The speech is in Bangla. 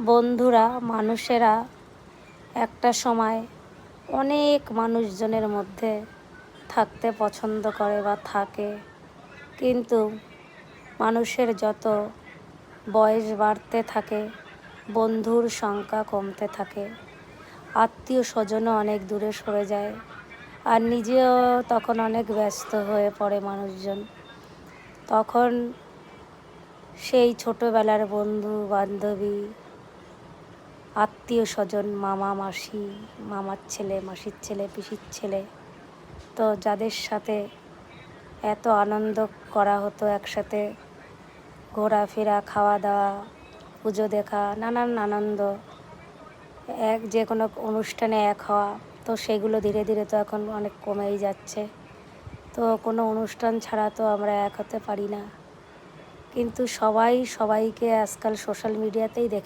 বন্ধুরা, মানুষেরা, একটা সময় অনেক মানুষজনের মধ্যে থাকতে পছন্দ করে বা থাকে। কিন্তু মানুষের যত বয়স বাড়তে থাকে, বন্ধুর সংখ্যা কমতে থাকে। আত্মীয় স্বজনও অনেক দূরে সরে যায় আর নিজেও তখন অনেক ব্যস্ত হয়ে পড়ে মানুষজন। তখন সেই ছোটোবেলার বন্ধু বান্ধবী আত্মীয় স্বজন, মামা মাসি, মামার ছেলে, মাসির ছেলে, পিসির ছেলে। তো যাদের সাথে এত আনন্দ করা হতো একসাথে, ঘোরাফেরা খাওয়া দাওয়া পুজো দেখা, নানান আনন্দ, এক যে কোনো অনুষ্ঠানে এক হওয়া, তো সেগুলো ধীরে ধীরে তো এখন অনেক কমেই যাচ্ছে। তো কোনো অনুষ্ঠান ছাড়া তো আমরা এক হতে পারি না। কিন্তু সবাই সবাইকে আজকাল সোশ্যাল মিডিয়াতেই দেখে